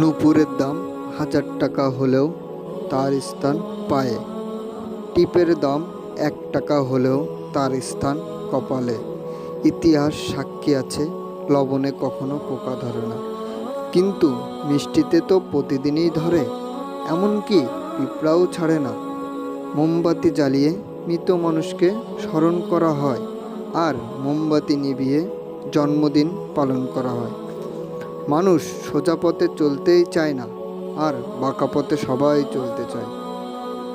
নূপুরের দাম হাজার টাকা হলেও তার স্থান পায়ে। টিপের দাম এক টাকা হলেও তার স্থান কপালে। ইতিহাস সাক্ষী আছে, লবণে কখনো পোকা ধরে না। কিন্তু মিষ্টিতে তো প্রতিদিনই ধরে, এমনকি পিঁপড়াও ছাড়ে না। মোমবাতি জ্বালিয়ে মৃত মানুষকে স্মরণ করা হয়, আর মোমবাতি নিভিয়ে জন্মদিন পালন করা হয়। মানুষ সোজা পথে চলতেই চায় না, আর বাঁকা পথে সবাই চলতে চায়।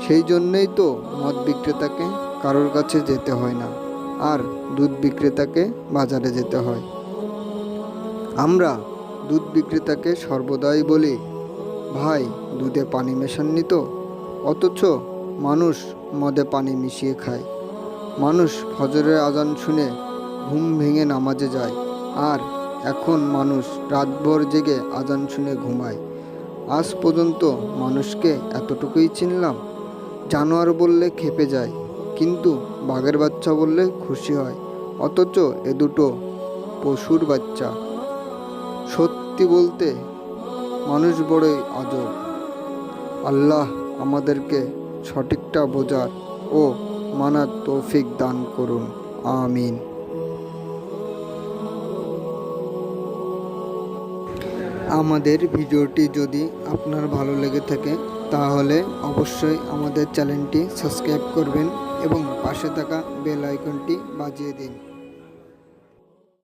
সেই জন্যই তো মদ বিক্রেতাকে কারোর কাছে যেতে হয় না, আর দুধ বিক্রেতাকে বাজারে যেতে হয়। আমরা দুধ বিক্রেতাকে সর্বদাই বলি, ভাই, দুধে পানি মেশাননি তো? অথচ মানুষ মদে পানি মিশিয়ে খায়। মানুষ ফজরের আজান শুনে ঘুম ভেঙে নামাজে যায়, আর এখন মানুষ রাতভর জেগে আজান শুনে ঘুমায়। আজ পর্যন্ত মানুষকে এতটুকুই চিনলাম, জানোয়ার বললে খেপে যায়, কিন্তু বাঘের বাচ্চা বললে খুশি হয়, অথচ এ দুটো পশুর বাচ্চা। সত্যি বলতে মানুষ বড়ই আজব। আল্লাহ আমাদেরকে সঠিকটা বোঝার ও মানার তৌফিক দান করুন। আমিন। আমাদের ভিডিওটি যদি আপনার ভালো লেগে থাকে, তাহলে অবশ্যই আমাদের চ্যানেলটি সাবস্ক্রাইব করবেন এবং পাশে থাকা বেল আইকনটি বাজিয়ে দিন।